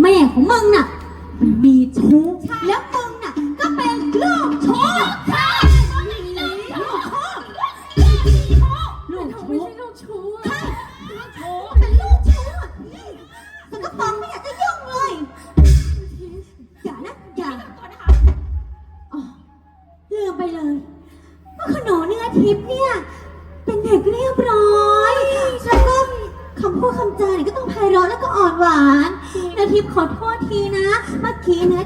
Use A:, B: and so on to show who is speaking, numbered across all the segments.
A: แม่ของมึงน่ะมันมีชู้แล้วมึงน่ะก็เป็นลูกชู้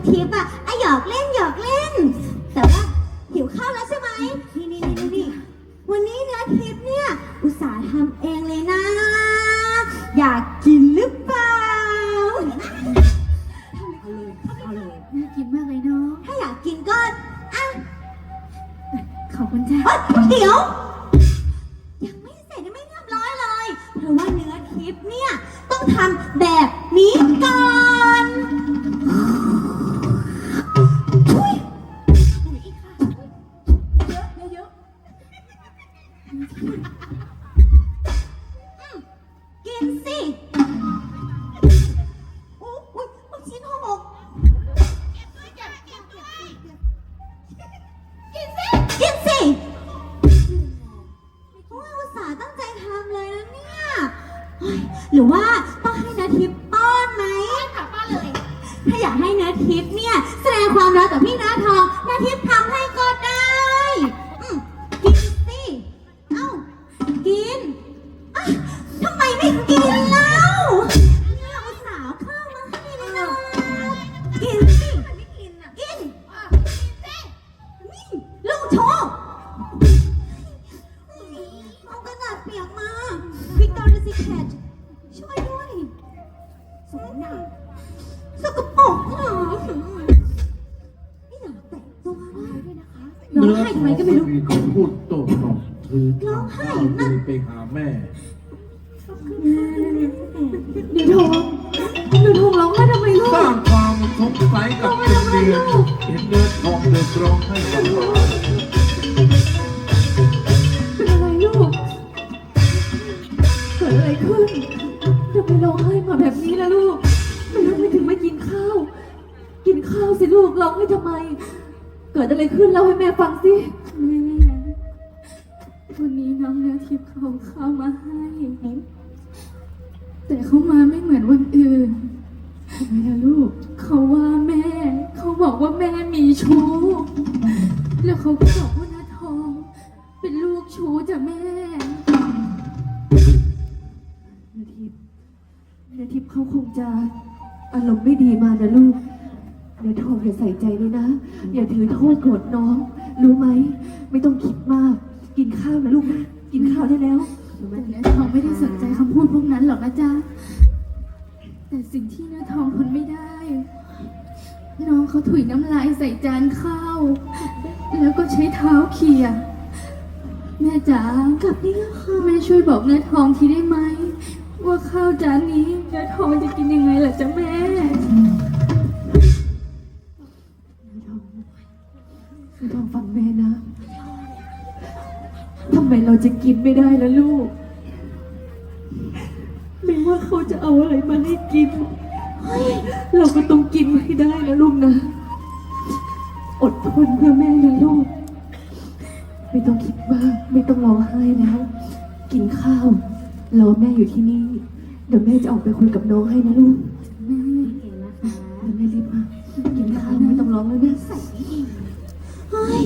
B: มื่
A: อกี้เนื้อทิพย์อะอะหยอกเล่นหยอกเล่น แต่ว่าหิวข้าวแล้วใช่ไหมนี่นี่นี่นี่วันนี้เนื้อทิพย์เนี่ยอุตส่าห์ทำเองเลยนะ อยากกินหรือเปล่า
B: น่ากินมากเลยเนาะ
A: ถ้าอยากกินก็อะ
B: ขอบคุณจ้า
A: เอ้ยเดี๋ยว ยังไม่เสร็จยังไม่เรียบร้อยเลย เพราะว่าเนื้อทิพย์เนี่ย ต้องทำแบบนี้ก่อน แคทช่วยด้วยสมน้ำสกปรกอะไม่อยากแตะตัวเลยร้องไห้ทำไมก็ไม่รู้
C: มีคำพูดโต้ตอบถือ
A: ร้องไห้
C: ทำ
A: นั่น
C: ไปหาแม่
B: เดี๋ยวทองเดี๋ยวทองร้องไห้ทำไมลู
C: สร้ากงความสงสัยกับเดือนเห็นเดินทองเดินร้องให้กับหลาน
B: เป็น กิดอะไรขึ้นทำไมร้องไห้มาแบบนี้ล่ะลูกทำไมไม่ถึงไม่กินข้าว กินข้าวสิลูกร้องให้ทำไม เกิดอะไรขึ้นเล่าให้แม่ฟังสิแม่วันนี้น้องเนื้อทิพย์เขาเข้ามาให้ แต่เขามาไม่เหมือนวันอื่นทำไมล่ะลูก เขาว่าแม่ เขาบอกว่าแม่มีชู้ แล้วเขาก็บอกว่าน้าทอง เป็นลูกชู้จ้ะแม่
D: ทิพย์นาทิพย์เขาคงจะอารมณ์ไม่ดีมานะลูกเดี๋ยวทองอย่าใส่ใจเลยนะ อย่าถือโทษโกรธน้อง รู้ไหม ไม่ต้องคิดมาก กินข้าวนะลูกนะ กินข้าวได้แล้ว
B: แต่เนื้อทองไม่ได้สนใจคำพูดพวกนั้นหรอกนะจ๊ะ แต่สิ่งที่เนื้อทองทนไม่ได้ น้องเขาถุยน้ำลายใส่จานข้าว แล้วก็ใช้เท้าเขี่ยแม่จ๋าก
A: ลับนี่แล้วค่ะ
B: แม่ช่วยบอกเนื้อทองทีได้ไหม ว่าข้าวจานนี้เนื้อทองจะกินยังไงล่ะจ๊ะแม่
D: คือทองฟังแม่นะ ทำไมเราจะกินไม่ได้ล่ะลูก ไม่ว่าเขาจะเอาอะไรมาให้กิน เราก็ต้องกินให้ได้นะลูกนะ อดทนเพื่อแม่นะลูก ไม่ต้องคิดมาก ไม่ต้องร้องไห้แล้ว กินข้าว รอแม่อยู่ที่นี่ เดี๋ยวแม่จะออกไปคุยกับน้องให้นะลูก
B: แม่
D: เดี๋ยวแม่รีบมากินข้าวไม่ต้องร้องแล้วนะ
A: เฮ้ย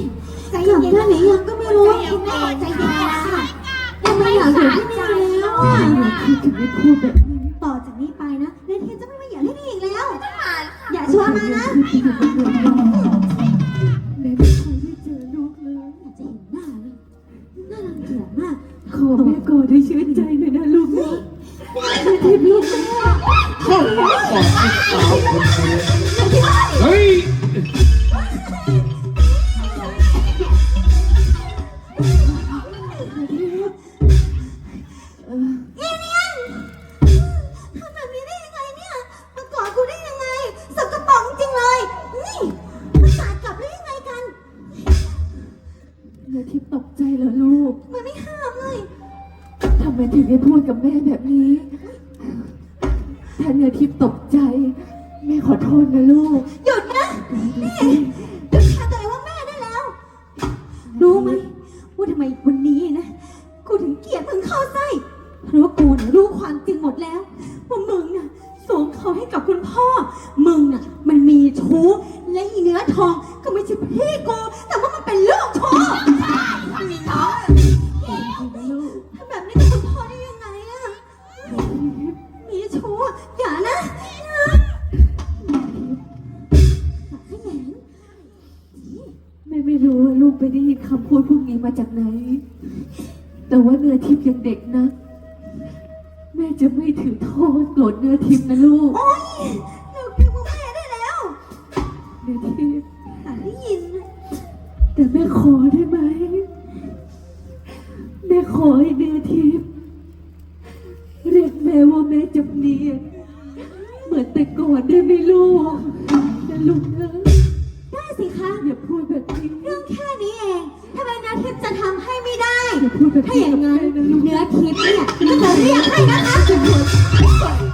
A: กลับได้หรือยังก็ไม่รู้กินแน่ใจเย็นค่ะยังไม่อยากอยู่ที่นี่แล้วอะ
D: คือถึงได้พูดแบบนี้
A: ต่อจากนี้ไปนะนาทิพย์จะไม่มาเหยียบที่นี่อีกแล้ว อย่าชวนมา
D: นะ แม่ทิพย์ตกใจเหรอลูก
A: มันไม่ห้ามเลย
D: ทำไมถึงได้พูดกับแม่แบบนี้ถ้าเนื้อทิพย์ตกใจขอโทษนะลูก
A: หยุดนะนี่หยุดแทนตัวเองว่าแม่ได้แล้ว รู้ไหมว่าทำไมวันนี้นะ กูถึงเกลียดมึงเข้าไส้เพราะว่ากูน่ะรู้ความจริงหมดแล้วว่ามึงน่ะสวมเขาให้กับคุณพ่อ มึงน่ะ มันมีชู้และอีเนื้อทองก็ไม่ใช่พี่กูแต่ว่ามันเป็นลูกชู้ แต่
D: ว่าเนื้อทิพย์ยังเด็กนะ แม่จะไม่ถือโทษโกรธเนื้อทิพย์นะลูก
A: โอ๊ยเราเรียกว่าแม่ได้แล้ว
D: เนื้อทิพย์
A: แต่ได้ยิน
D: แต่แม่ขอได้ไหม แม่ขอให้เนื้อทิพย์เรียกแม่ว่าแม่จำเนียนเหมือนแต่ก่อนได้ไหมลูกนะลูกนะ
A: ได้ สิคะ
D: อย่าพูดแบบนี้
A: เรื่องแค่นี้เองทำไมนาทิพย์จะทำให้ไม่ได้
D: อย่าพูดแบบ
A: ถ้า
D: นี้
A: อย่างนั้น
D: กับแม่ะลูก
A: เนื้อทิพย์เนี่ยก็จะเรียกให้นะคะ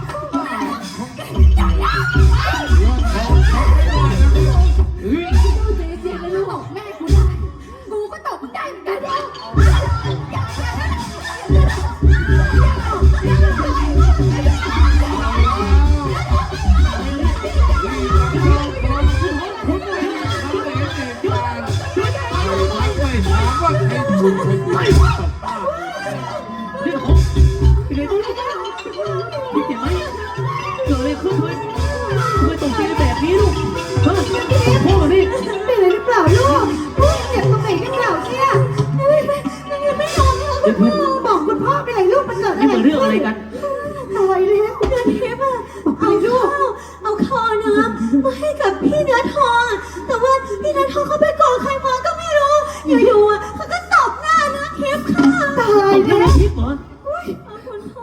D: กั
A: บ
E: พี่เนื้อ
A: ทองอะแต่ว่าพี่เนื้อทองเขาไปก่อใครมาก็ไม่รู้ อยู่ๆอะเขาก็ตบหน้าเนื้อทิพย์ค่ะตา
E: ต
A: ย
E: กใจ
A: แล้ว
E: ทิพย์เหรอ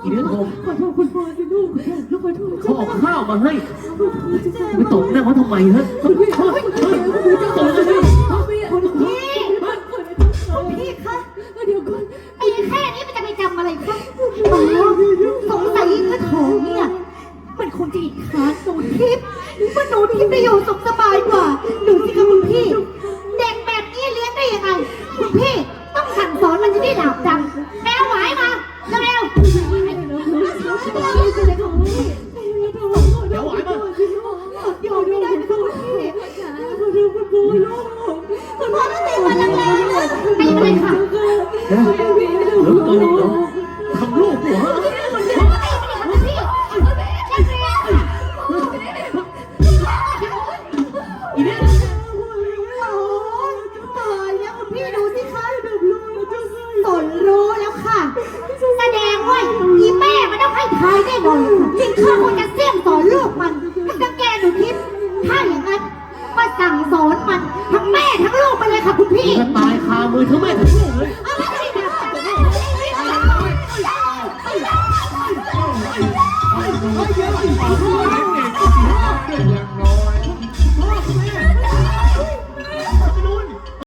E: อีเนื้อทอง
D: ขอโทษคุณพ่อสิลูกลูกขอโทษ
E: เขาเอาข้าวมาให้
D: ขอโทษจ้ะ
E: ไปตบหน้าเขาทำไมฮะเฮ้ยเฮ้ยเฮ้ยเฮ้ยตบเลย
D: คุณพี่คุณพี่คะเดี๋ยวก่อน
A: ไอ้แค่นี้มันจะไปจำอะไรคะอ๋อสงสัยเนื้อทองเนี่ยมัน คงจะอิจฉาหนูทิพย์ว่าหนูทิพย์ได้อยู่สุขสบาย
E: ทา
A: ยแน่นอนจริงข้าคงจะเสี่ยมสอนลูกมันให้ดังแกหนูทิพย์ถ้าอย่างนั้นมาสั่งสอนมันทั้งแม่ทั้งลูกไปเลยค่ะคุณพี่
E: ตายคามือทั้งแม่ทั้ง